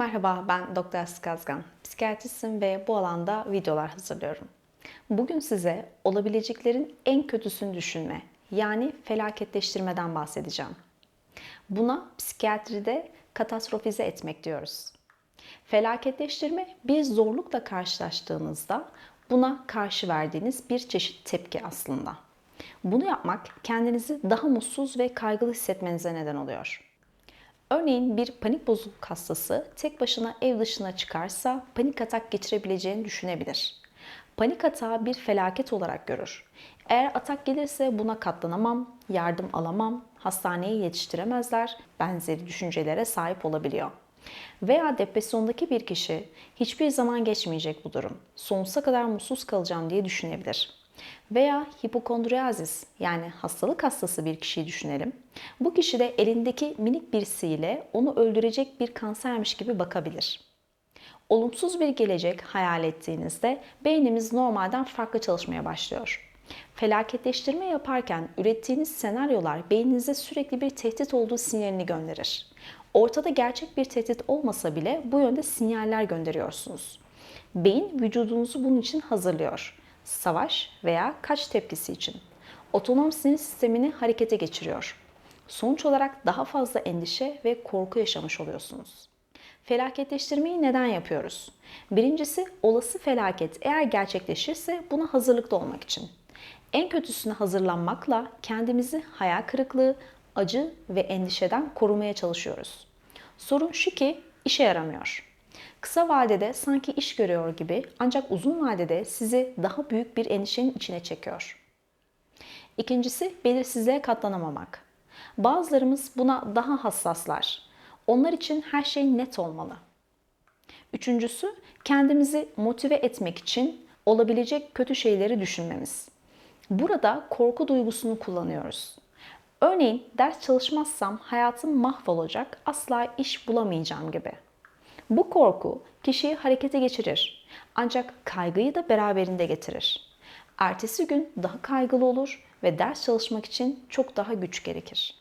Merhaba, ben Doktor Aslı Kazgan. Psikiyatristim ve bu alanda videolar hazırlıyorum. Bugün size olabileceklerin en kötüsünü düşünme, yani felaketleştirmeden bahsedeceğim. Buna psikiyatride katastrofize etmek diyoruz. Felaketleştirme bir zorlukla karşılaştığınızda buna karşı verdiğiniz bir çeşit tepki aslında. Bunu yapmak kendinizi daha mutsuz ve kaygılı hissetmenize neden oluyor. Örneğin bir panik bozukluk hastası tek başına ev dışına çıkarsa panik atak geçirebileceğini düşünebilir. Panik atağı bir felaket olarak görür. Eğer atak gelirse buna katlanamam, yardım alamam, hastaneye yetiştiremezler benzeri düşüncelere sahip olabiliyor. Veya depresyondaki bir kişi hiçbir zaman geçmeyecek bu durum. Sonsuza kadar mutsuz kalacağım diye düşünebilir. Veya hipokondriyazis yani hastalık hastası bir kişiyi düşünelim. Bu kişi de elindeki minik birisiyle onu öldürecek bir kansermiş gibi bakabilir. Olumsuz bir gelecek hayal ettiğinizde beynimiz normalden farklı çalışmaya başlıyor. Felaketleştirme yaparken ürettiğiniz senaryolar beyninize sürekli bir tehdit olduğu sinyalini gönderir. Ortada gerçek bir tehdit olmasa bile bu yönde sinyaller gönderiyorsunuz. Beyin vücudunuzu bunun için hazırlıyor savaş veya kaç tepkisi için. Otonom sinir sistemini harekete geçiriyor. Sonuç olarak daha fazla endişe ve korku yaşamış oluyorsunuz. Felaketleştirmeyi neden yapıyoruz? Birincisi olası felaket eğer gerçekleşirse buna hazırlıklı olmak için. En kötüsüne hazırlanmakla kendimizi hayal kırıklığı, acı ve endişeden korumaya çalışıyoruz. Sorun şu ki işe yaramıyor. Kısa vadede sanki iş görüyor gibi ancak uzun vadede sizi daha büyük bir endişenin içine çekiyor. İkincisi belirsizliğe katlanamamak. Bazılarımız buna daha hassaslar. Onlar için her şey net olmalı. Üçüncüsü kendimizi motive etmek için olabilecek kötü şeyleri düşünmemiz. Burada korku duygusunu kullanıyoruz. Örneğin ders çalışmazsam hayatım mahvolacak, asla iş bulamayacağım gibi. Bu korku kişiyi harekete geçirir. Ancak kaygıyı da beraberinde getirir. Ertesi gün daha kaygılı olur ve ders çalışmak için çok daha güç gerekir.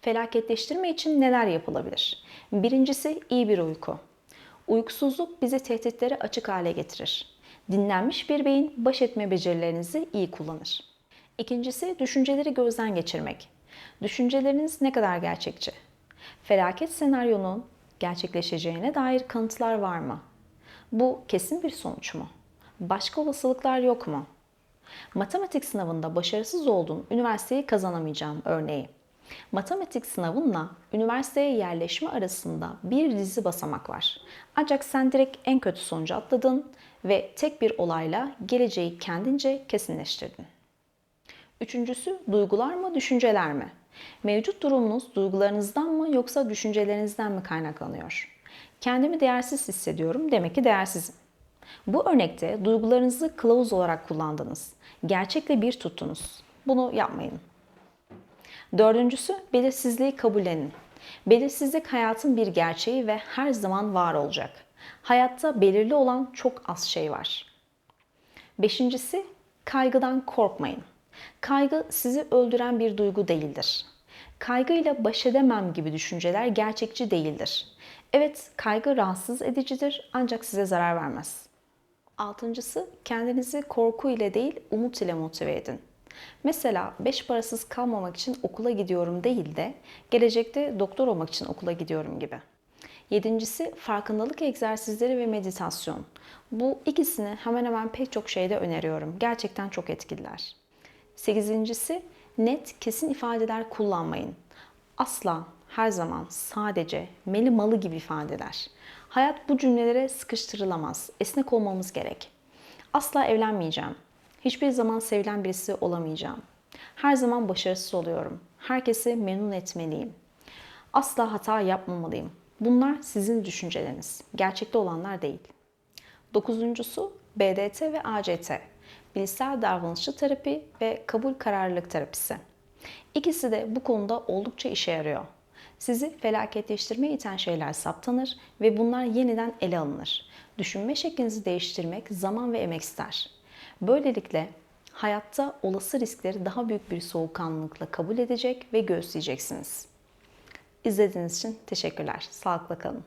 Felaketleştirme için neler yapılabilir? Birincisi iyi bir uyku. Uykusuzluk bizi tehditlere açık hale getirir. Dinlenmiş bir beyin baş etme becerilerinizi iyi kullanır. İkincisi düşünceleri gözden geçirmek. Düşünceleriniz ne kadar gerçekçi? Felaket senaryonun gerçekleşeceğine dair kanıtlar var mı? Bu kesin bir sonuç mu? Başka olasılıklar yok mu? Matematik sınavında başarısız oldum, üniversiteyi kazanamayacağım örneği. Matematik sınavınla üniversiteye yerleşme arasında bir dizi basamak var. Ancak sen direkt en kötü sonucu atladın ve tek bir olayla geleceği kendince kesinleştirdin. Üçüncüsü duygular mı, düşünceler mi? Mevcut durumunuz duygularınızdan mı yoksa düşüncelerinizden mi kaynaklanıyor? Kendimi değersiz hissediyorum, demek ki değersizim. Bu örnekte duygularınızı kılavuz olarak kullandınız. Gerçekle bir tuttunuz. Bunu yapmayın. Dördüncüsü belirsizliği kabullenin. Belirsizlik hayatın bir gerçeği ve her zaman var olacak. Hayatta belirli olan çok az şey var. Beşincisi kaygıdan korkmayın. Kaygı sizi öldüren bir duygu değildir. Kaygıyla baş edemem gibi düşünceler gerçekçi değildir. Evet, kaygı rahatsız edicidir ancak size zarar vermez. Altıncısı, kendinizi korku ile değil, umut ile motive edin. Mesela beş parasız kalmamak için okula gidiyorum değil de gelecekte doktor olmak için okula gidiyorum gibi. Yedincisi farkındalık egzersizleri ve meditasyon. Bu ikisini hemen hemen pek çok şeyde öneriyorum. Gerçekten çok etkililer. Sekizincisi net kesin ifadeler kullanmayın. Asla, her zaman, sadece, meli malı gibi ifadeler. Hayat bu cümlelere sıkıştırılamaz. Esnek olmamız gerek. Asla evlenmeyeceğim. Hiçbir zaman sevilen birisi olamayacağım. Her zaman başarısız oluyorum. Herkesi memnun etmeliyim. Asla hata yapmamalıyım. Bunlar sizin düşünceleriniz. Gerçekte olanlar değil. Dokuzuncusu BDT ve ACT bilişsel davranışçı terapi ve kabul kararlılık terapisi. İkisi de bu konuda oldukça işe yarıyor. Sizi felaketleştirmeye iten şeyler saptanır ve bunlar yeniden ele alınır. Düşünme şeklinizi değiştirmek zaman ve emek ister. Böylelikle hayatta olası riskleri daha büyük bir soğukkanlılıkla kabul edecek ve göğüsleyeceksiniz. İzlediğiniz için teşekkürler. Sağlıkla kalın.